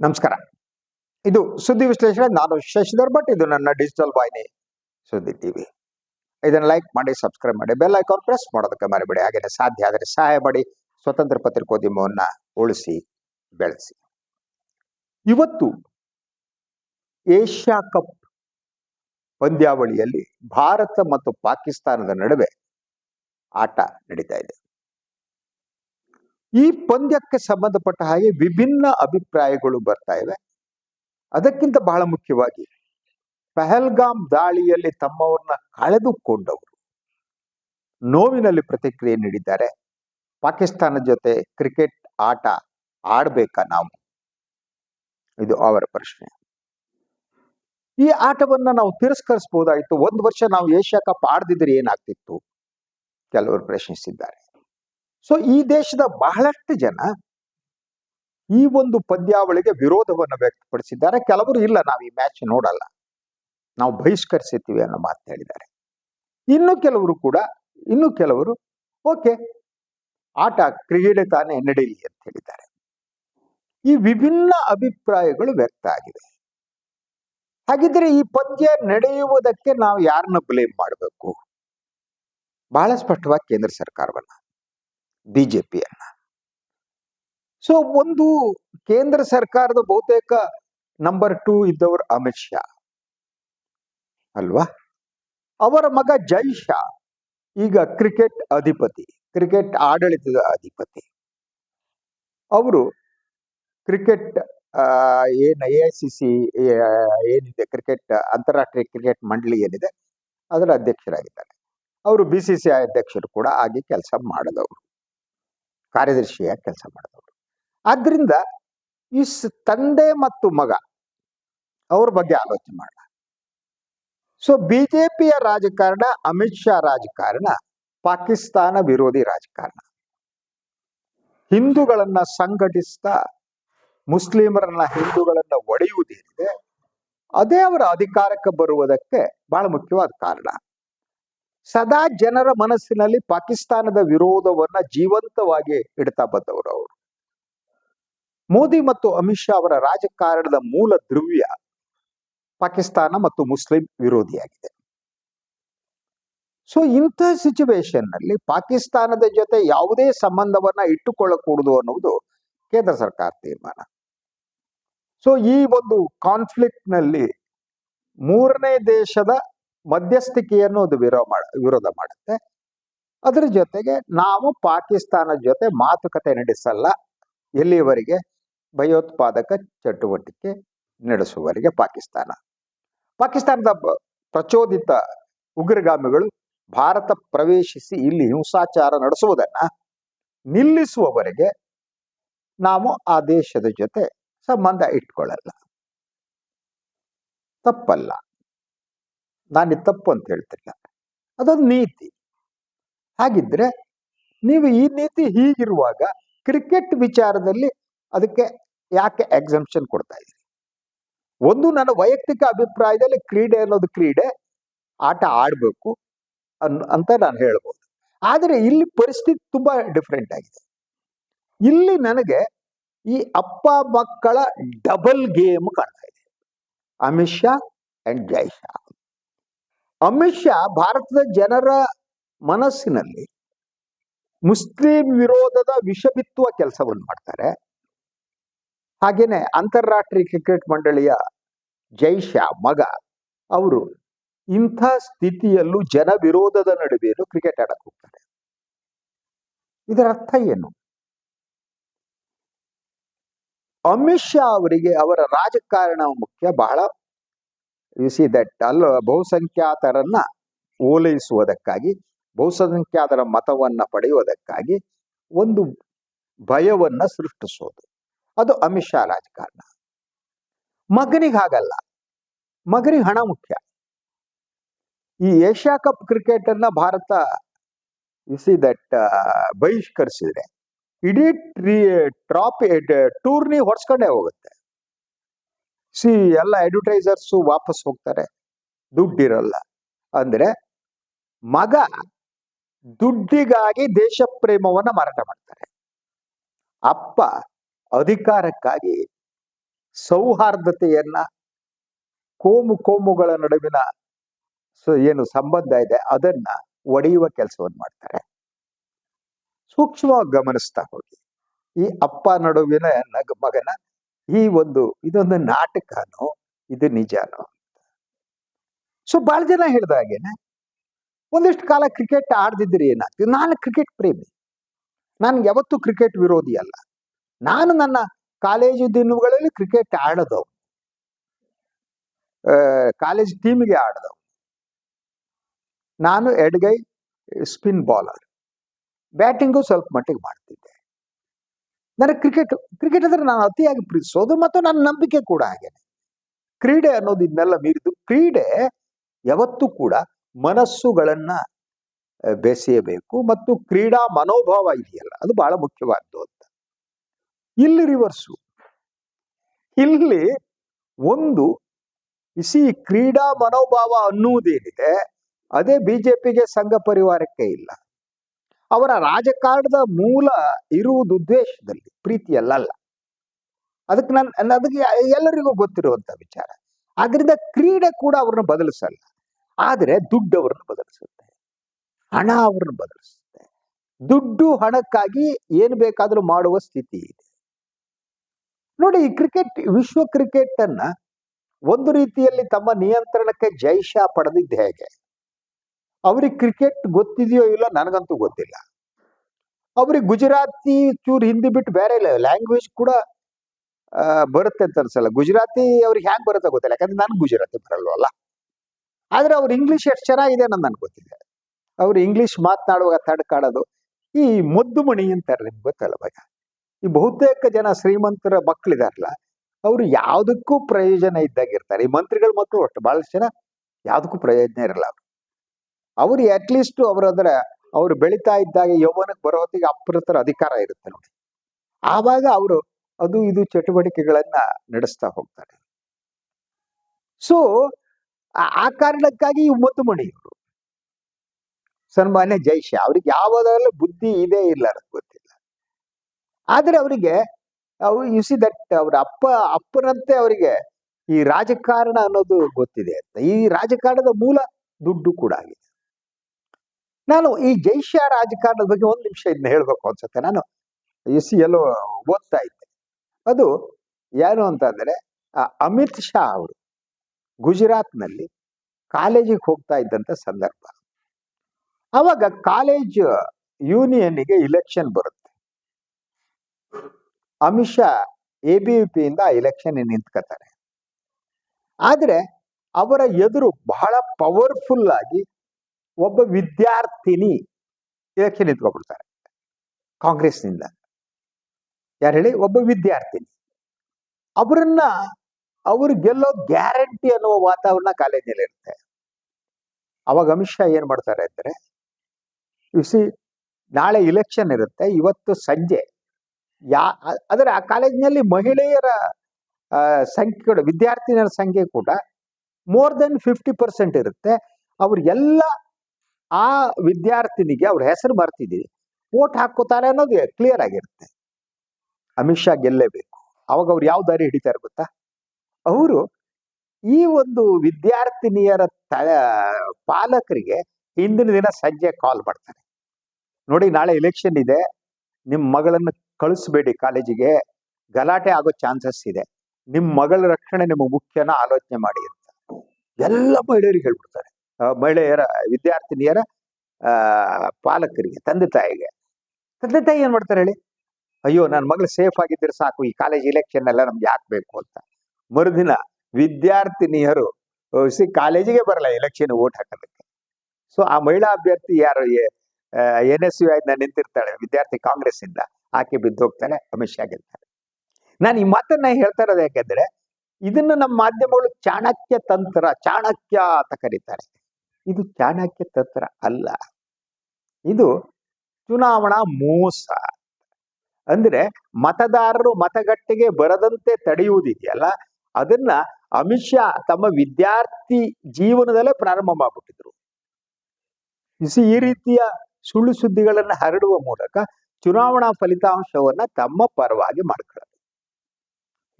ನಮಸ್ಕಾರ. ಇದು ಸುದ್ದಿ ವಿಶ್ಲೇಷಣೆ. ನಾನು ಶಶಿಧರ್ ಭಟ್. ಇದು ನನ್ನ ಡಿಜಿಟಲ್ ವಾಹಿನಿ ಸುದ್ದಿ ಟಿವಿ. ಇದನ್ನು ಲೈಕ್ ಮಾಡಿ ಸಬ್ಸ್ಕ್ರೈಬ್ ಮಾಡಿ ಬೆಲ್ ಐಕಾನ್ ಪ್ರೆಸ್ ಮಾಡೋದಕ್ಕೆ ಮರಿಬೇಡಿ. ಹಾಗೆ ಸಾಧ್ಯ ಆದರೆ ಸಹಾಯ ಮಾಡಿ. ಸ್ವತಂತ್ರ ಪತ್ರಿಕೋದ್ಯಮವನ್ನ ಉಳಿಸಿ, ಬೆಳೆಸಿ. ಇವತ್ತು ಏಷ್ಯಾ ಕಪ್ ಪಂದ್ಯಾವಳಿಯಲ್ಲಿ ಭಾರತ ಮತ್ತು ಪಾಕಿಸ್ತಾನದ ನಡುವೆ ಆಟ ನಡೀತಾ ಇದೆ. ಈ ಪಂದ್ಯಕ್ಕೆ ಸಂಬಂಧಪಟ್ಟ ಹಾಗೆ ವಿಭಿನ್ನ ಅಭಿಪ್ರಾಯಗಳು ಬರ್ತಾ ಇವೆ. ಅದಕ್ಕಿಂತ ಬಹಳ ಮುಖ್ಯವಾಗಿ ಪಹಲ್ಗಾಮ್ ದಾಳಿಯಲ್ಲಿ ತಮ್ಮವ್ರನ್ನ ಕಳೆದುಕೊಂಡವರು. ನೋವಿನಲ್ಲಿ ಪ್ರತಿಕ್ರಿಯೆ ನೀಡಿದ್ದಾರೆ. ಪಾಕಿಸ್ತಾನ ಜೊತೆ ಕ್ರಿಕೆಟ್ ಆಟ ಆಡ್ಬೇಕಾ ನಾವು? ಇದು ಅವರ ಪ್ರಶ್ನೆ. ಈ ಆಟವನ್ನ ನಾವು ತಿರಸ್ಕರಿಸಬಹುದಾಗಿತ್ತು. ಒಂದು ವರ್ಷ ನಾವು ಏಷ್ಯಾ ಕಪ್ ಆಡದಿದ್ರೆ ಏನಾಗ್ತಿತ್ತು? ಕೆಲವರು ಪ್ರಶ್ನಿಸಿದ್ದಾರೆ. ಸೊ ಈ ದೇಶದ ಬಹಳಷ್ಟು ಜನ ಈ ಒಂದು ಪಂದ್ಯಾವಳಿಗೆ ವಿರೋಧವನ್ನು ವ್ಯಕ್ತಪಡಿಸಿದ್ದಾರೆ. ಕೆಲವರು ಇಲ್ಲ, ನಾವು ಈ ಮ್ಯಾಚ್ ನೋಡಲ್ಲ. ನಾವು ಬಹಿಷ್ಕರಿಸಿರ್ತೀವಿ ಅನ್ನೋ ಮಾತು ಹೇಳಿದ್ದಾರೆ. ಇನ್ನು ಕೆಲವರು ಕೂಡ, ಇನ್ನು ಕೆಲವರು, ಓಕೆ, ಆಟ ಕ್ರೀಡೆ ತಾನೇ ನಡೆಯಲಿ ಅಂತ ಹೇಳಿದ್ದಾರೆ. ಈ ವಿಭಿನ್ನ ಅಭಿಪ್ರಾಯಗಳು ವ್ಯಕ್ತ ಆಗಿದೆ. ಹಾಗಿದ್ರೆ ಈ ಪಂದ್ಯ ನಡೆಯುವುದಕ್ಕೆ ನಾವು ಯಾರನ್ನ ಬ್ಲೇಮ್ ಮಾಡಬೇಕು? ಬಹಳ ಸ್ಪಷ್ಟವಾಗಿ ಕೇಂದ್ರ ಸರ್ಕಾರವನ್ನ. ಬಿಜೆಪಿಯನ್ನ ಸೊ ಒಂದು ಕೇಂದ್ರ ಸರ್ಕಾರದ ಬಹುತೇಕ ನಂಬರ್ ಟೂ ಇದ್ದವರು ಅಮಿತ್ ಶಾ. ಅಲ್ವಾ? ಅವರ ಮಗ ಜೈ ಶಾ, ಈಗ ಕ್ರಿಕೆಟ್ ಅಧಿಪತಿ, ಕ್ರಿಕೆಟ್ ಆಡಳಿತದ ಅಧಿಪತಿ. ಅವರು ಕ್ರಿಕೆಟ್ ಏನು ಎ ಐ ಸಿ ಸಿ ಏನಿದೆ, ಕ್ರಿಕೆಟ್, ಅಂತಾರಾಷ್ಟ್ರೀಯ ಕ್ರಿಕೆಟ್ ಮಂಡಳಿ ಏನಿದೆ ಅದರ ಅಧ್ಯಕ್ಷರಾಗಿದ್ದಾರೆ. ಅವರು ಬಿ ಸಿ ಸಿ ಐ ಅಧ್ಯಕ್ಷರು ಕೂಡ ಆಗಿ ಕೆಲಸ ಮಾಡಿದವರು. ಕಾರ್ಯದರ್ಶಿಯಾಗಿ ಕೆಲಸ ಮಾಡಿದವರು. ಆದ್ರಿಂದ ಈ ತಂದೆ ಮತ್ತು ಮಗ ಅವ್ರ ಬಗ್ಗೆ ಆಲೋಚನೆ ಮಾಡ ಸೊ ಬಿಜೆಪಿಯ ರಾಜಕಾರಣ, ಅಮಿತ್ ಶಾ ರಾಜಕಾರಣ, ಪಾಕಿಸ್ತಾನ ವಿರೋಧಿ ರಾಜಕಾರಣ. ಹಿಂದೂಗಳನ್ನ ಸಂಘಟಿಸ್ತಾ ಮುಸ್ಲಿಮರನ್ನ ಹಿಂದೂಗಳನ್ನ ಒಡೆಯುವುದೇನಿದೆ, ಅದೇ ಅವರ ಅಧಿಕಾರಕ್ಕೆ ಬರುವುದಕ್ಕೆ ಬಹಳ ಮುಖ್ಯವಾದ ಕಾರಣ. ಸದಾ ಜನರ ಮನಸ್ಸಿನಲ್ಲಿ ಪಾಕಿಸ್ತಾನದ ವಿರೋಧವನ್ನ ಜೀವಂತವಾಗಿ ಇಡ್ತಾ ಬಂದವರು ಅವರು. ಮೋದಿ ಮತ್ತು ಅಮಿತ್ ಶಾ ಅವರ ರಾಜಕಾರಣದ ಮೂಲ ದ್ರವ್ಯ ಪಾಕಿಸ್ತಾನ ಮತ್ತು ಮುಸ್ಲಿಂ ವಿರೋಧಿಯಾಗಿದೆ. ಸೊ ಇಂಥ ಸಿಚುವೇಶನ್ನಲ್ಲಿ ಪಾಕಿಸ್ತಾನದ ಜೊತೆ ಯಾವುದೇ ಸಂಬಂಧವನ್ನ ಇಟ್ಟುಕೊಳ್ಳಕೂಡದು ಅನ್ನುವುದು ಕೇಂದ್ರ ಸರ್ಕಾರ ತೀರ್ಮಾನ. ಸೊ ಈ ಒಂದು ಕಾನ್ಫ್ಲಿಕ್ಟ್ನಲ್ಲಿ ಮೂರನೇ ದೇಶದ ಮಧ್ಯಸ್ಥಿಕೆಯನ್ನು ಅದು ವಿರೋಧ ಮಾಡ, ವಿರೋಧ ಮಾಡುತ್ತೆ. ಅದರ ಜೊತೆಗೆ ನಾವು ಪಾಕಿಸ್ತಾನದ ಜೊತೆ ಮಾತುಕತೆ ನಡೆಸಲ್ಲ. ಎಲ್ಲಿಯವರೆಗೆ ಭಯೋತ್ಪಾದಕ ಚಟುವಟಿಕೆ ನಡೆಸುವವರಿಗೆ ಪಾಕಿಸ್ತಾನ. ಪಾಕಿಸ್ತಾನದ ಪ್ರಚೋದಿತ ಉಗ್ರಗಾಮಿಗಳು ಭಾರತ ಪ್ರವೇಶಿಸಿ ಇಲ್ಲಿ ಹಿಂಸಾಚಾರ ನಡೆಸುವುದನ್ನು ನಿಲ್ಲಿಸುವವರೆಗೆ ನಾವು ಆ ದೇಶದ ಜೊತೆ ಸಂಬಂಧ ಇಟ್ಕೊಳ್ಳಲ್ಲ. ತಪ್ಪಲ್ಲ. ನಾನು ತಪ್ಪು ಅಂತ ಹೇಳ್ತಿಲ್ಲ. ಅದೊಂದು ನೀತಿ. ಹಾಗಿದ್ರೆ ನೀವು ಈ ನೀತಿ ಹೀಗಿರುವಾಗ ಕ್ರಿಕೆಟ್ ವಿಚಾರದಲ್ಲಿ ಅದಕ್ಕೆ ಯಾಕೆ ಎಕ್ಸಂಪ್ಷನ್ ಕೊಡ್ತಾ ಇದ್ದೀರಿ? ಒಂದು ನನ್ನ ವೈಯಕ್ತಿಕ ಅಭಿಪ್ರಾಯದಲ್ಲಿ ಕ್ರೀಡೆ ಅನ್ನೋದು ಕ್ರೀಡೆ, ಆಟ ಆಡಬೇಕು ಅನ್, ಅಂತ ನಾನು ಹೇಳ್ಬೋದು. ಆದರೆ ಇಲ್ಲಿ ಪರಿಸ್ಥಿತಿ ತುಂಬಾ ಡಿಫ್ರೆಂಟ್ ಆಗಿದೆ. ಇಲ್ಲಿ ನನಗೆ ಈ ಅಪ್ಪ ಮಕ್ಕಳ ಡಬಲ್ ಗೇಮ್ ಕಾಣ್ತಾ ಇದೆ. ಅಮಿತ್ ಶಾ ಅಂಡ್ ಜೈ ಶಾ. ಅಮಿತ್ ಶಾ ಭಾರತದ ಜನರ ಮನಸ್ಸಿನಲ್ಲಿ ಮುಸ್ಲಿಂ ವಿರೋಧದ ವಿಷ ಬಿತ್ತುವ ಕೆಲಸವನ್ನು ಮಾಡ್ತಾರೆ. ಹಾಗೇನೆ ಅಂತಾರಾಷ್ಟ್ರೀಯ ಕ್ರಿಕೆಟ್ ಮಂಡಳಿಯ ಜೈ ಶಾ ಮಗ ಅವರು ಇಂಥ ಸ್ಥಿತಿಯಲ್ಲೂ ಜನ ವಿರೋಧದ ನಡುವೆಯೂ ಕ್ರಿಕೆಟ್ ಆಡಕ್ಕೆ ಹೋಗ್ತಾರೆ. ಇದರ ಅರ್ಥ ಏನು? ಅಮಿತ್ ಶಾ ಅವರಿಗೆ ಅವರ ರಾಜಕಾರಣ ಮುಖ್ಯ, ಬಹಳ ಯು ಸಿ ದಟ್ ಅಲ್ಲ ಬಹುಸಂಖ್ಯಾತರನ್ನ ಓಲೈಸುವುದಕ್ಕಾಗಿ, ಬಹುಸಂಖ್ಯಾತರ ಮತವನ್ನ ಪಡೆಯುವುದಕ್ಕಾಗಿ ಒಂದು ಭಯವನ್ನ ಸೃಷ್ಟಿಸೋದು. ಅದು ಅಮಿತ್ ಶಾ ರಾಜಕಾರಣ. ಮಗನಿಗೆ ಹಾಗಲ್ಲ. ಮಗನಿಗೆ ಹಣ ಮುಖ್ಯ. ಈ ಏಷ್ಯಾ ಕಪ್ ಕ್ರಿಕೆಟ್ ಅನ್ನ ಭಾರತ ಯು ಸಿ ದಟ್ ಬಹಿಷ್ಕರಿಸಿದ್ರೆ, ಇಡೀ ಟ್ರೀ ಟ್ರಾಪ್ ಟೂರ್ನಿ ಹೊಡ್ಸ್ಕೊಂಡೇ ಹೋಗುತ್ತೆ. ಸಿ, ಎಲ್ಲ ಅಡ್ವರ್ಟೈಸರ್ಸು ವಾಪಸ್ ಹೋಗ್ತಾರೆ. ದುಡ್ಡಿರಲ್ಲ. ಅಂದ್ರೆ ಮಗ ದುಡ್ಡಿಗಾಗಿ ದೇಶ ಪ್ರೇಮವನ್ನ ಮಾರಾಟ ಮಾಡ್ತಾರೆ. ಅಪ್ಪ ಅಧಿಕಾರಕ್ಕಾಗಿ ಸೌಹಾರ್ದತೆಯನ್ನ ಕೋಮು ಕೋಮುಗಳ ನಡುವಿನ ಏನು ಸಂಬಂಧ ಇದೆ, ಅದನ್ನ ಒಡೆಯುವ ಕೆಲಸವನ್ನು ಮಾಡ್ತಾರೆ. ಸೂಕ್ಷ್ಮವಾಗಿ ಗಮನಿಸ್ತಾ ಹೋಗಿ. ಈ ಅಪ್ಪ ನಡುವಿನ ಮಗನ ಈ ಒಂದು, ಇದೊಂದು ನಾಟಕನೋ, ಇದು ನಿಜಾನೋ? ಸೊ ಬಹಳ ಜನ ಹೇಳ್ದ ಹಾಗೇನೆ, ಒಂದಿಷ್ಟು ಕಾಲ ಕ್ರಿಕೆಟ್ ಆಡ್ದಿದ್ರೆ ಏನಾಗ್ತದೆ ನಾನು ಕ್ರಿಕೆಟ್ ಪ್ರೇಮಿ. ನಾನು ಯಾವತ್ತೂ ಕ್ರಿಕೆಟ್ ವಿರೋಧಿ ಅಲ್ಲ. ನಾನು ನನ್ನ ಕಾಲೇಜು ದಿನಗಳಲ್ಲಿ ಕ್ರಿಕೆಟ್ ಆಡದವು ಕಾಲೇಜ್ ಟೀಮ್ಗೆ ಆಡದವು ನಾನು ಎಡ್ಗೈ ಸ್ಪಿನ್ ಬಾಲರ್ ಬ್ಯಾಟಿಂಗು ಸ್ವಲ್ಪ ಮಟ್ಟಿಗೆ ಮಾಡ್ತಿದ್ದೆ. ನನಗೆ ಕ್ರಿಕೆಟ್ ಕ್ರಿಕೆಟ್ ಅಂದ್ರೆ ನಾನು ಅತಿಯಾಗಿ ಪ್ರೀತಿಸೋದು ಮತ್ತು ನನ್ನ ನಂಬಿಕೆ ಕೂಡ ಹಾಗೇನೆ. ಕ್ರೀಡೆ ಅನ್ನೋದು ಇದನ್ನೆಲ್ಲ ಮೀರಿದು ಕ್ರೀಡೆ ಯಾವತ್ತೂ ಕೂಡ ಮನಸ್ಸುಗಳನ್ನ ಬೆಸೆಯಬೇಕು ಮತ್ತು ಕ್ರೀಡಾ ಮನೋಭಾವ ಇದೆಯಲ್ಲ, ಅದು ಬಹಳ ಮುಖ್ಯವಾದ್ದು ಅಂತ. ಇಲ್ಲಿ ರಿವರ್ಸು ಇಲ್ಲಿ ಒಂದು ಇಸಿ ಕ್ರೀಡಾ ಮನೋಭಾವ ಅನ್ನುವುದೇನಿದೆ, ಅದೇ ಬಿಜೆಪಿಗೆ ಸಂಘ ಪರಿವಾರಕ್ಕೆ ಇಲ್ಲ. ಅವರ ರಾಜಕಾರಣದ ಮೂಲ ಇರುವುದು ದ್ವೇಷದಲ್ಲಿ ಪ್ರೀತಿಯಲ್ಲ ಅಲ್ಲ ಅದಕ್ಕೆ ನಾನು ಅದಕ್ಕೆ ಎಲ್ಲರಿಗೂ ಗೊತ್ತಿರುವಂತ ವಿಚಾರ. ಆದ್ರಿಂದ ಕ್ರೀಡೆ ಕೂಡ ಅವ್ರನ್ನ ಬದಲಿಸಲ್ಲ. ಆದರೆ ದುಡ್ಡು ಅವ್ರನ್ನ ಬದಲಿಸುತ್ತೆ. ಹಣ ಅವ್ರನ್ನ ಬದಲಿಸುತ್ತೆ. ದುಡ್ಡು ಹಣಕ್ಕಾಗಿ ಏನು ಬೇಕಾದರೂ ಮಾಡುವ ಸ್ಥಿತಿ ಇದೆ. ನೋಡಿ, ಈ ಕ್ರಿಕೆಟ್, ವಿಶ್ವ ಕ್ರಿಕೆಟ್ ಅನ್ನ ಒಂದು ರೀತಿಯಲ್ಲಿ ತಮ್ಮ ನಿಯಂತ್ರಣಕ್ಕೆ ಜೈಷ ಪಡೆದಿದ್ದು ಹೇಗೆ? ಅವ್ರಿಗೆ ಕ್ರಿಕೆಟ್ ಗೊತ್ತಿದೆಯೋ ಇಲ್ಲ ನನಗಂತೂ ಗೊತ್ತಿಲ್ಲ. ಅವ್ರಿಗೆ ಗುಜರಾತಿ ಚೂರು ಹಿಂದಿ ಬಿಟ್ಟು ಬೇರೆ ಲ್ಯಾಂಗ್ವೇಜ್ ಕೂಡ ಬರುತ್ತೆ ಅಂತ ಅನ್ಸಲ್ಲ. ಗುಜರಾತಿ ಅವ್ರಿಗೆ ಹ್ಯಾಂಗ್ ಬರುತ್ತೆ ಗೊತ್ತಿಲ್ಲ. ಯಾಕಂದ್ರೆ ನನ್ಗೆ ಗುಜರಾತಿ ಬರಲ್ವಲ್ಲ ಆದ್ರೆ ಅವ್ರ ಇಂಗ್ಲಿಷ್ ಎಷ್ಟು ಚೆನ್ನಾಗಿದೆ ಅನ್ನೋದು ನನ್ಗೆ ಗೊತ್ತಿದೆ. ಅವ್ರು ಇಂಗ್ಲಿಷ್ ಮಾತನಾಡುವಾಗ ತಡ್ಕಾಡೋದು ಈ ಮುದ್ದು ಮಣಿ ಅಂತಾರೆ ನಿಮ್ಗೆ ಗೊತ್ತಲ್ಲ ಭಯ? ಈ ಬಹುತೇಕ ಜನ ಶ್ರೀಮಂತರ ಮಕ್ಕಳಿದಾರಲ್ಲ ಅವರು ಯಾವುದಕ್ಕೂ ಪ್ರಯೋಜನ ಇದ್ದಾಗಿರ್ತಾರೆ. ಈ ಮಂತ್ರಿಗಳ ಮಕ್ಕಳು ಅಷ್ಟು. ಬಹಳಷ್ಟು ಜನ ಯಾವುದಕ್ಕೂ ಪ್ರಯೋಜನ ಇರಲ್ಲ ಅವ್ರು ಅವ್ರು ಅಟ್ಲೀಸ್ಟ್ ಅವ್ರ ಅದರ ಅವ್ರು ಬೆಳೀತಾ ಇದ್ದಾಗ ಯೌವನಕ್ಕೆ ಬರೋ ಹೊತ್ತಿಗೆ ಅಪ್ರತರ ಅಧಿಕಾರ ಇರುತ್ತೆ ನೋಡಿ. ಆವಾಗ ಅವರು ಅದು ಇದು ಚಟುವಟಿಕೆಗಳನ್ನ ನಡೆಸ್ತಾ ಹೋಗ್ತಾರೆ. ಸೊ ಆ ಕಾರಣಕ್ಕಾಗಿ ಇವು ಮುದ್ದು ಮಣಿ ಇವರು ಸನ್ಮಾನ್ಯ ಜೈಶ ಅವ್ರಿಗೆ ಯಾವುದಾಗಲೂ ಬುದ್ಧಿ ಇದೆ ಇಲ್ಲ ಅನ್ನೋದು ಗೊತ್ತಿಲ್ಲ. ಆದ್ರೆ ಅವರಿಗೆ ಅವ್ರು ಯು ಸಿ ದಟ್ ಅವ್ರ ಅಪ್ಪ, ಅಪ್ಪನಂತೆ ಅವರಿಗೆ ಈ ರಾಜಕಾರಣ ಅನ್ನೋದು ಗೊತ್ತಿದೆ ಅಂತ. ಈ ರಾಜಕಾರಣದ ಮೂಲ ದುಡ್ಡು ಕೂಡ ಆಗಿದೆ. ನಾನು ಈ ಜೈಷ್ಯ ರಾಜಕಾರಣದ ಬಗ್ಗೆ ಒಂದು ನಿಮಿಷ ಇದನ್ನ ಹೇಳ್ಬೇಕು ಅನ್ಸುತ್ತೆ. ನಾನು ಯು ಎಲ್ಲೋ ಓದ್ತಾ ಇದ್ದೆ. ಅದು ಯಾರು ಅಂತಂದ್ರೆ ಅಮಿತ್ ಶಾ ಅವರು ಗುಜರಾತ್ನಲ್ಲಿ ಕಾಲೇಜಿಗೆ ಹೋಗ್ತಾ ಇದ್ದಂತ ಸಂದರ್ಭ. ಅವಾಗ ಕಾಲೇಜ್ ಯೂನಿಯನ್ಗೆ ಇಲೆಕ್ಷನ್ ಬರುತ್ತೆ. Amit Shah A B P ಇಂದ ಇಲೆಕ್ಷನ್ ನಿಂತ್ಕೋತಾರೆ. ಆದ್ರೆ ಅವರ ಎದುರು ಬಹಳ ಪವರ್ಫುಲ್ ಆಗಿ ಒಬ್ಬ ವಿದ್ಯಾರ್ಥಿನಿ ಇದಕ್ಕೆ ನಿಂತ್ಕೊಬಿಡ್ತಾರೆ ಕಾಂಗ್ರೆಸ್ನಿಂದ. ಯಾರು ಹೇಳಿ? ಒಬ್ಬ ವಿದ್ಯಾರ್ಥಿನಿ. ಅವರನ್ನ ಅವರು ಗೆಲ್ಲೋ ಗ್ಯಾರಂಟಿ ಅನ್ನುವ ವಾತಾವರಣ ಕಾಲೇಜಲ್ಲಿ ಇರುತ್ತೆ. ಅವಾಗ ಅಮಿತ್ ಶಾ ಏನ್ ಮಾಡ್ತಾರೆ ಅಂದ್ರೆ ಸಿ ನಾಳೆ ಇಲೆಕ್ಷನ್ ಇರುತ್ತೆ. ಇವತ್ತು ಸಂಜೆ ಯಾ, ಆದರೆ ಆ ಕಾಲೇಜಿನಲ್ಲಿ ಮಹಿಳೆಯರ ಸಂಖ್ಯೆ ಕೂಡ ವಿದ್ಯಾರ್ಥಿನಿಯರ ಸಂಖ್ಯೆ ಕೂಡ ಮೋರ್ ದೆನ್ ಫಿಫ್ಟಿ ಪರ್ಸೆಂಟ್ ಇರುತ್ತೆ. ಅವ್ರಿಗೆಲ್ಲ ಆ ವಿದ್ಯಾರ್ಥಿನಿಗೆ ಅವ್ರ ಹೆಸರು ಬರ್ತಿದ್ದೀವಿ ವೋಟ್ ಹಾಕೋತಾರೆ ಅನ್ನೋದು ಕ್ಲಿಯರ್ ಆಗಿರುತ್ತೆ. ಅಮಿತ್ ಶಾ ಗೆಲ್ಲೇಬೇಕು. ಅವಾಗ ಅವ್ರು ಯಾವ ದಾರಿ ಹಿಡಿತಾರೆ ಗೊತ್ತಾ? ಅವರು ಈ ಒಂದು ವಿದ್ಯಾರ್ಥಿನಿಯರ ತ ಪಾಲಕರಿಗೆ ಹಿಂದಿನ ದಿನ ಸಂಜೆ ಕಾಲ್ ಮಾಡ್ತಾರೆ. ನೋಡಿ ನಾಳೆ ಎಲೆಕ್ಷನ್ ಇದೆ. ನಿಮ್ಮ ಮಗಳನ್ನು ಕಳಿಸ್ಬೇಡಿ ಕಾಲೇಜಿಗೆ. ಗಲಾಟೆ ಆಗೋ ಚಾನ್ಸಸ್ ಇದೆ. ನಿಮ್ಮ ಮಗಳ ರಕ್ಷಣೆ ನಿಮಗೆ ಮುಖ್ಯನ ಆಲೋಚನೆ ಮಾಡಿ ಅಂತ. ಎಲ್ಲ ಮಹಿಳೆಯರಿಗೆ ಹೇಳ್ಬಿಡ್ತಾರೆ. ಮಹಿಳೆಯರ, ವಿದ್ಯಾರ್ಥಿನಿಯರ ಪಾಲಕರಿಗೆ, ತಂದೆ ತಾಯಿಗೆ. ತಂದೆ ತಾಯಿ ಏನ್ ಮಾಡ್ತಾರೆ ಹೇಳಿ? ಅಯ್ಯೋ ನನ್ನ ಮಗಳು ಸೇಫ್ ಆಗಿದ್ದರೆ ಸಾಕು, ಈ ಕಾಲೇಜ್ ಇಲೆಕ್ಷನ್ ಎಲ್ಲ ನಮ್ಗೆ ಯಾಕೆ ಬೇಕು ಅಂತ. ಮರುದಿನ ವಿದ್ಯಾರ್ಥಿನಿಯರು ಸಿ ಕಾಲೇಜಿಗೆ ಬರಲ್ಲ ಎಲೆಕ್ಷನ್ ಓಟ್ ಹಾಕೋದಕ್ಕೆ. ಸೊ ಆ ಮಹಿಳಾ ಅಭ್ಯರ್ಥಿ ಯಾರು ಎನ್ ಎಸ್ ಯು ಐನ ನಿಂತಿರ್ತಾಳೆ, ವಿದ್ಯಾರ್ಥಿ ಕಾಂಗ್ರೆಸ್ ಇಂದ, ಆಕೆ ಬಿದ್ದು ಹೋಗ್ತಾಳೆ, ಅಮಿತ್ ಶಾ ಗೆಲ್ತಾರೆ ನಾನು ಈ ಮಾತನ್ನ ಹೇಳ್ತಾ ಇರೋದು ಯಾಕೆಂದ್ರೆ, ಇದನ್ನ ನಮ್ಮ ಮಾಧ್ಯಮಗಳು ಚಾಣಕ್ಯ ತಂತ್ರ, ಚಾಣಕ್ಯ ಅಂತ ಕರೀತಾರೆ. ಇದು ಚಾಣಕ್ಯ ತಂತ್ರ ಅಲ್ಲ. ಇದು ಚುನಾವಣಾ ಮೋಸ ಅಂದ್ರೆ ಮತದಾರರು ಮತಗಟ್ಟೆಗೆ ಬರದಂತೆ ತಡೆಯುವುದಿದೆಯಲ್ಲ, ಅದನ್ನ ಅಮಿತ್ ಶಾ ತಮ್ಮ ವಿದ್ಯಾರ್ಥಿ ಜೀವನದಲ್ಲೇ ಪ್ರಾರಂಭ ಮಾಡಿಬಿಟ್ಟಿದ್ರು. ಈ ರೀತಿಯ ಸುಳ್ಳು ಸುದ್ದಿಗಳನ್ನ ಹರಡುವ ಮೂಲಕ ಚುನಾವಣಾ ಫಲಿತಾಂಶವನ್ನ ತಮ್ಮ ಪರವಾಗಿ ಮಾಡ್ಕೊಳ್ಳೋದು.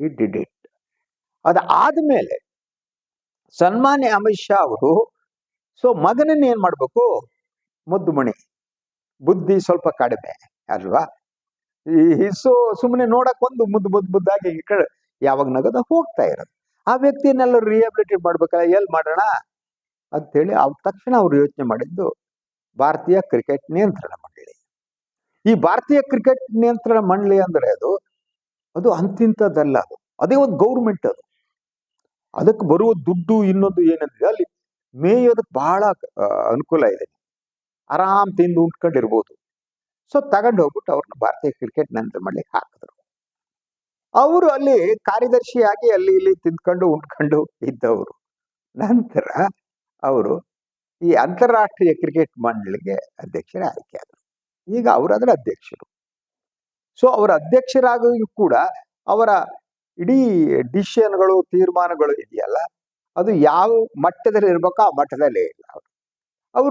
ಇಟ್ ಡಿಡ್ ಇಟ್ ಅದಾದ ಮೇಲೆ ಸನ್ಮಾನ್ಯ ಅಮಿತ್ ಶಾ ಅವರು ಸೊ ಮಗನನ್ನ ಏನ್ ಮಾಡ್ಬೇಕು? ಮುದ್ದು ಮಣಿ. ಬುದ್ಧಿ ಸ್ವಲ್ಪ ಕಡಿಮೆ, ಅಲ್ವಾ? ಈ ಸೊ ಸುಮ್ಮನೆ ನೋಡಕ್ ಒಂದು ಮುದ್ದು ಮುದ್ದು, ಮುದ್ದಾಗಿ ಕಡೆ ಯಾವಾಗ ನಗದ ಹೋಗ್ತಾ ಇರೋದು. ಆ ವ್ಯಕ್ತಿಯನ್ನೆಲ್ಲ ರಿಹ್ಯಾಬಿಲಿಟೇಟ್ ಮಾಡ್ಬೇಕಲ್ಲ, ಎಲ್ಲಿ ಮಾಡೋಣ? ಅಂತೇಳಿ ಅವ್ರ ತಕ್ಷಣ ಅವ್ರು ಯೋಚನೆ ಮಾಡಿದ್ದು ಭಾರತೀಯ ಕ್ರಿಕೆಟ್ ನಿಯಂತ್ರಣ ಮಂಡಳಿ. ಈ ಭಾರತೀಯ ಕ್ರಿಕೆಟ್ ನಿಯಂತ್ರಣ ಮಂಡಳಿ ಅಂದ್ರೆ ಅದು ಅದು ಅಂತಿಂತದಲ್ಲ ಅದು. ಅದೇ ಒಂದು ಗೌರ್ಮೆಂಟ್ ಅದು. ಅದಕ್ಕೆ ಬರುವ ದುಡ್ಡು ಇನ್ನೊಂದು ಏನಂದ್ರೆ ಅಲ್ಲಿ ಮೇಯೋದಕ್ಕೆ ಬಹಳ ಅನುಕೂಲ ಇದೆ. ಆರಾಮ್ ತಿಂದು ಉಂಟ್ಕೊಂಡಿರ್ಬೋದು ಸೊ ತಗೊಂಡು ಹೋಗ್ಬಿಟ್ಟು ಅವ್ರನ್ನ ಭಾರತೀಯ ಕ್ರಿಕೆಟ್ ನೆನಪು ಮಂಡಳಿಗೆ ಹಾಕಿದ್ರು. ಅವರು ಅಲ್ಲಿ ಕಾರ್ಯದರ್ಶಿಯಾಗಿ ಅಲ್ಲಿ ಇಲ್ಲಿ ತಿಂದ್ಕೊಂಡು ಉಂಟ್ಕೊಂಡು ಇದ್ದವರು. ನಂತರ ಅವರು ಈ ಅಂತಾರಾಷ್ಟ್ರೀಯ ಕ್ರಿಕೆಟ್ ಮಂಡಳಿಗೆ ಅಧ್ಯಕ್ಷರ ಆಯ್ಕೆ ಆದರು. ಈಗ ಅವರು ಅದರ ಅಧ್ಯಕ್ಷರು. ಸೊ ಅವರ ಅಧ್ಯಕ್ಷರಾಗಿಯೂ ಕೂಡ ಅವರ ಇಡೀ ಡಿಸಿಷನ್ಗಳು, ತೀರ್ಮಾನಗಳು ಇದೆಯಲ್ಲ ಅದು ಯಾವ ಮಟ್ಟದಲ್ಲಿ ಇರಬೇಕೋ ಆ ಮಟ್ಟದಲ್ಲೇ ಇಲ್ಲ ಅವರು.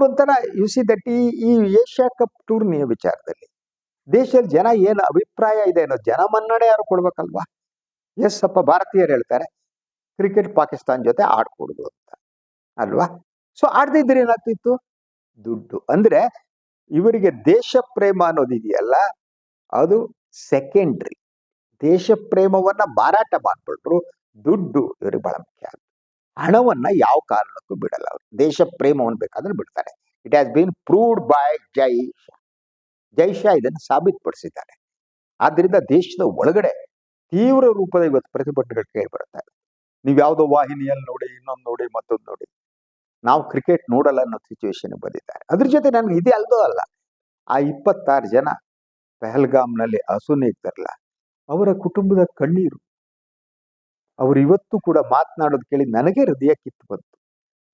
ಒಂಥರ ಯು ಸಿ ದಟ್ ಈ ಈ ಏಷ್ಯಾ ಕಪ್ ಟೂರ್ನಿಯ ವಿಚಾರದಲ್ಲಿ ದೇಶದ ಜನ ಏನು ಅಭಿಪ್ರಾಯ ಇದೆ ಅನ್ನೋ ಜನ ಮನ್ನಣೆ ಯಾರು ಕೊಡ್ಬೇಕಲ್ವಾ? ಎಸ್ ಅಪ್ಪ ಭಾರತೀಯರು ಹೇಳ್ತಾರೆ ಕ್ರಿಕೆಟ್ ಪಾಕಿಸ್ತಾನ್ ಜೊತೆ ಆಡ್ಕೊಡುದು ಅಂತ. ಅಲ್ವಾ? ಸೊ ಆಡ್ದಿದ್ರೆ ಏನಾಗ್ತಿತ್ತು? ದುಡ್ಡು. ಅಂದ್ರೆ ಇವರಿಗೆ ದೇಶ ಪ್ರೇಮ ಅನ್ನೋದಿದೆಯಲ್ಲ ಅದು ಸೆಕೆಂಡ್ರಿ ದೇಶ ಪ್ರೇಮವನ್ನ ಮಾರಾಟ ಮಾಡ್ಬಿಟ್ರು ದುಡ್ಡು. ಇವ್ರಿಗೆ ಬಹಳ ಮುಖ್ಯ. ಹಣವನ್ನ ಯಾವ ಕಾರಣಕ್ಕೂ ಬಿಡಲ್ಲ ಅವರು. ದೇಶ ಪ್ರೇಮವನ್ನು ಬೇಕಾದ್ರೆ ಬಿಡ್ತಾರೆ. It has been proved by Jay Jay Shah ಇದನ್ನು ಸಾಬೀತುಪಡಿಸಿದ್ದಾರೆ. ಆದ್ದರಿಂದ ದೇಶದ ಒಳಗಡೆ ತೀವ್ರ ರೂಪದ ಇವತ್ತು ಪ್ರತಿಭಟನೆಗಳು ಕೇಳಿ ಬರ್ತಾ ಇದೆ. ನೀವು ಯಾವುದೋ ವಾಹಿನಿಯಲ್ಲಿ ನೋಡಿ, ಇನ್ನೊಂದು ನೋಡಿ, ಮತ್ತೊಂದು ನೋಡಿ. ನಾವು ಕ್ರಿಕೆಟ್ ನೋಡಲ್ಲ ಅನ್ನೋ ಸಿಚುವೇಶನ್ ಬಂದಿದ್ದಾರೆ. ಅದ್ರ ಜೊತೆ ನನಗೆ ಇದೇ ಅಲ್ದೋ ಅಲ್ಲ. ಆ ಇಪ್ಪತ್ತಾರು ಜನ ಪಹಲ್ಗಾಮ್ನಲ್ಲಿ ಹಸುನೀಗ್ತಾರಲ್ಲ ಅವರ ಕುಟುಂಬದ ಕಣ್ಣೀರು ಅವರು ಇವತ್ತು ಕೂಡ ಮಾತನಾಡೋದು ಕೇಳಿ ನನಗೆ ಹೃದಯ ಕಿತ್ತು ಬಂತು.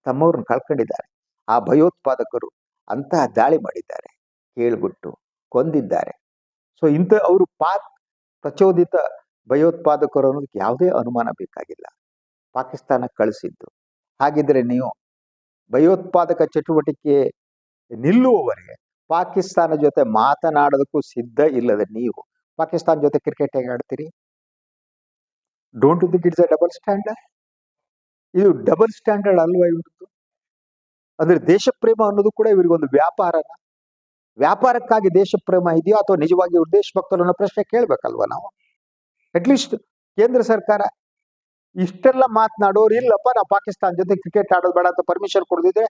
ತಮ್ಮವ್ರನ್ನ ಕಳ್ಕೊಂಡಿದ್ದಾರೆ. ಆ ಭಯೋತ್ಪಾದಕರು ಅಂತಹ ದಾಳಿ ಮಾಡಿದ್ದಾರೆ. ಕೇಳ್ಬಿಟ್ಟು ಕೊಂದಿದ್ದಾರೆ. ಸೊ, ಇಂಥ ಅವರು ಪಾಕ್ ಪ್ರಚೋದಿತ ಭಯೋತ್ಪಾದಕರು ಅನ್ನೋದಕ್ಕೆ ಯಾವುದೇ ಅನುಮಾನ ಬೇಕಾಗಿಲ್ಲ. ಪಾಕಿಸ್ತಾನ ಕಳಿಸಿದ್ದು. ಹಾಗಿದ್ರೆ ನೀವು ಭಯೋತ್ಪಾದಕ ಚಟುವಟಿಕೆ ನಿಲ್ಲುವವರೆಗೆ ಪಾಕಿಸ್ತಾನ ಜೊತೆ ಮಾತನಾಡೋದಕ್ಕೂ ಸಿದ್ಧ ಇಲ್ಲದ ನೀವು ಪಾಕಿಸ್ತಾನ ಜೊತೆ ಕ್ರಿಕೆಟ್ ಹೇಗೆ ಆಡ್ತೀರಿ? Don't think it's a double standard ಇದು ಡಬಲ್ ಸ್ಟ್ಯಾಂಡರ್ಡ್ ಅಲ್ವಾ ಇವ್ರದ್ದು ಅಂದ್ರೆ ದೇಶ ಪ್ರೇಮ ಅನ್ನೋದು ಕೂಡ ಇವರಿಗೊಂದು ವ್ಯಾಪಾರನ ವ್ಯಾಪಾರಕ್ಕಾಗಿ ದೇಶ ಪ್ರೇಮ ಇದೆಯೋ ಅಥವಾ ನಿಜವಾಗಿ ಇವ್ರ ದೇಶಭಕ್ತರು ಅನ್ನೋ ಪ್ರಶ್ನೆ ಕೇಳ್ಬೇಕಲ್ವ ನಾವು? ಅಟ್ಲೀಸ್ಟ್ ಕೇಂದ್ರ ಸರ್ಕಾರ ಇಷ್ಟೆಲ್ಲ ಮಾತನಾಡೋರು, ಇಲ್ಲಪ್ಪ ನಾವು ಪಾಕಿಸ್ತಾನ ಜೊತೆ ಕ್ರಿಕೆಟ್ ಆಡೋದು ಬೇಡ ಅಂತ ಪರ್ಮಿಷನ್ ಕೊಡದಿದ್ರೆ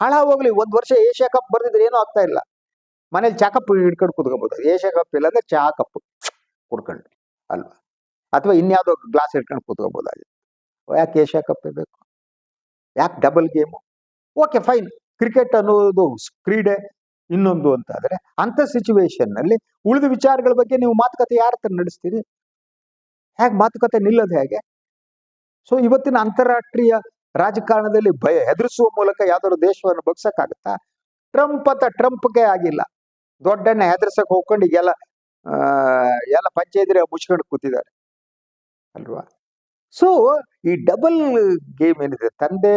ಹಾಳ ಹೋಗ್ಲಿ ಒಂದ್ ವರ್ಷ ಏಷ್ಯಾ ಕಪ್ ಬರ್ದಿದ್ರೆ ಏನೂ ಆಗ್ತಾ ಇಲ್ಲ. ಮನೇಲಿ ಚಾಕಪ್ ಹಿಡ್ಕೊಂಡು ಕುತ್ಕೋಬಹುದು ಏಷ್ಯಾ ಕಪ್ ಇಲ್ಲ ಅಂದ್ರೆ ಚಹಾ ಕಪ್ ಕುಡ್ಕೊಂಡು ಅಲ್ವಾ? ಅಥವಾ ಇನ್ಯಾವುದೋ ಗ್ಲಾಸ್ ಇಟ್ಕೊಂಡು ಕೂತ್ಕೋಬೋದಾಗಿತ್ತು ಯಾಕೆ ಏಷ್ಯಾ ಕಪ್ ಬೇಕು? ಯಾಕೆ double game okay fine cricket ಅನ್ನೋದು ಕ್ರೀಡೆ ಇನ್ನೊಂದು ಅಂತ ಆದ್ರೆ ಅಂತ ಸಿಚುವೇಶನ್ನಲ್ಲಿ ಉಳಿದ ವಿಚಾರಗಳ ಬಗ್ಗೆ ನೀವು ಮಾತುಕತೆ ಯಾರ ಹತ್ರ ನಡೆಸ್ತೀರಿ? ಹೇಗೆ ಮಾತುಕತೆ ನಿಲ್ಲೋದು ಹೇಗೆ? ಸೊ ಇವತ್ತಿನ ಅಂತಾರಾಷ್ಟ್ರೀಯ ರಾಜಕಾರಣದಲ್ಲಿ ಭಯ ಹೆದರಿಸುವ ಮೂಲಕ ಯಾವ್ದಾದ್ರು ದೇಶವನ್ನು ಬಗ್ಸಕ್ಕಾಗತ್ತಾ? ಟ್ರಂಪ್ ಅಂತ ಟ್ರಂಪ್ಗೆ ಆಗಿಲ್ಲ. ದೊಡ್ಡಣ್ಣ ಹೆದರ್ಸಕ್ ಹೋಗ್ಕೊಂಡು ಆ, ಎಲ್ಲ ಪಂಚಾಯತ್ರಿ ಮುಚ್ಕೊಂಡು ಕೂತಿದ್ದಾರೆ. ಅಲ್ವಾ? ಸೊ ಈ ಡಬಲ್ ಗೇಮ್ ಏನಿದೆ? ತಂದೆ,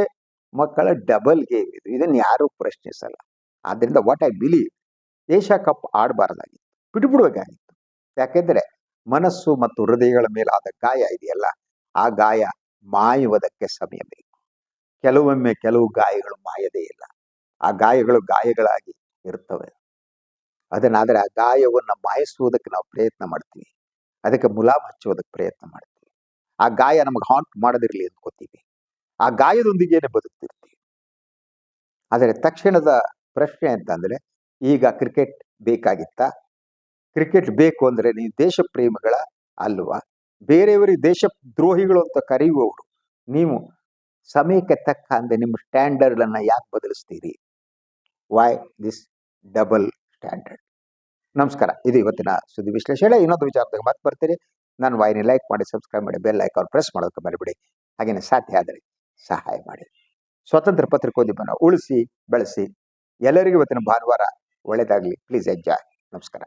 ಮಕ್ಕಳ ಡಬಲ್ ಗೇಮ್ ಇದು. ಇದನ್ನು ಯಾರೂ ಪ್ರಶ್ನಿಸಲ್ಲ. ಆದ್ದರಿಂದ what I believe Asia cup ಆಡಬಾರ್ದಾಗಿತ್ತು. ಬಿಟ್ಬಿಡ್ಬೇಕಾಗಿತ್ತು. ಯಾಕೆಂದರೆ ಮನಸ್ಸು ಮತ್ತು ಹೃದಯಗಳ ಮೇಲೆ ಆದ ಗಾಯ ಇದೆಯಲ್ಲ, ಆ ಗಾಯ ಮಾಯುವುದಕ್ಕೆ ಸಮಯ ಬೇಕು. ಕೆಲವೊಮ್ಮೆ ಕೆಲವು ಗಾಯಗಳು ಮಾಯದೇ ಇಲ್ಲ. ಆ ಗಾಯಗಳು ಗಾಯಗಳಾಗಿ ಇರ್ತವೆ. ಅದನ್ನಾದ್ರೆ ಆ ಗಾಯವನ್ನ ಮಾಯಿಸುವುದಕ್ಕೆ ನಾವು ಪ್ರಯತ್ನ ಮಾಡ್ತೀವಿ. ಅದಕ್ಕೆ ಮುಲಾಮ್ ಹಚ್ಚುವುದಕ್ಕೆ ಪ್ರಯತ್ನ ಮಾಡ್ತೀವಿ. ಆ ಗಾಯ ನಮಗೆ ಹಾಂಟ್ ಮಾಡದಿರ್ಲಿ ಅಂದ್ಕೋತೀವಿ ಆ ಗಾಯದೊಂದಿಗೇನೆ ಬದುಕ್ತಿರ್ತೀವಿ. ಆದರೆ ತಕ್ಷಣದ ಪ್ರಶ್ನೆ ಅಂತಂದ್ರೆ ಈಗ ಕ್ರಿಕೆಟ್ ಬೇಕಾಗಿತ್ತಾ? ಕ್ರಿಕೆಟ್ ಬೇಕು ಅಂದ್ರೆ ನೀವು ದೇಶ ಪ್ರೇಮಿಗಳ ಅಲ್ವಾ? ಬೇರೆಯವರಿಗೆ ದೇಶ ದ್ರೋಹಿಗಳು ಅಂತ ಕರೆಯುವವರು, ನೀವು ಸಮಯಕ್ಕೆ ತಕ್ಕ ಅಂದರೆ ನಿಮ್ಮ ಸ್ಟ್ಯಾಂಡರ್ಡ್ ಅನ್ನ ಯಾಕೆ ಬದಲಿಸ್ತೀರಿ? ವೈ ದಿಸ್ ಡಬಲ್ ಸ್ಟ್ಯಾಂಡರ್ಡ್ ನಮಸ್ಕಾರ, ಇದು ಇವತ್ತಿನ ಸುದ್ದಿ ವಿಶ್ಲೇಷಣೆ. ಇನ್ನೊಂದು ವಿಚಾರದಾಗ ಮಾತು ಬರ್ತೀರಿ ನಾನು ವಾಹಿನಿ ಲೈಕ್ ಮಾಡಿ ಸಬ್ಸ್ಕ್ರೈಬ್ ಮಾಡಿ ಬೆಲ್ ಐಕಾನ್ ಪ್ರೆಸ್ ಮಾಡೋದಕ್ಕೆ ಮರಿಬಿಡಿ. ಹಾಗೇನೆ ಸಾಧ್ಯ ಆದರೆ ಸಹಾಯ ಮಾಡಿ. ಸ್ವತಂತ್ರ ಪತ್ರಿಕೋದ್ಯಮನ ಉಳಿಸಿ, ಬೆಳೆಸಿ, ಎಲ್ಲರಿಗೂ ಇವತ್ತಿನ ಭಾನುವಾರ ಒಳ್ಳೇದಾಗಲಿ. ಪ್ಲೀಸ್ ಎಂಜಾಯ್ ನಮಸ್ಕಾರ.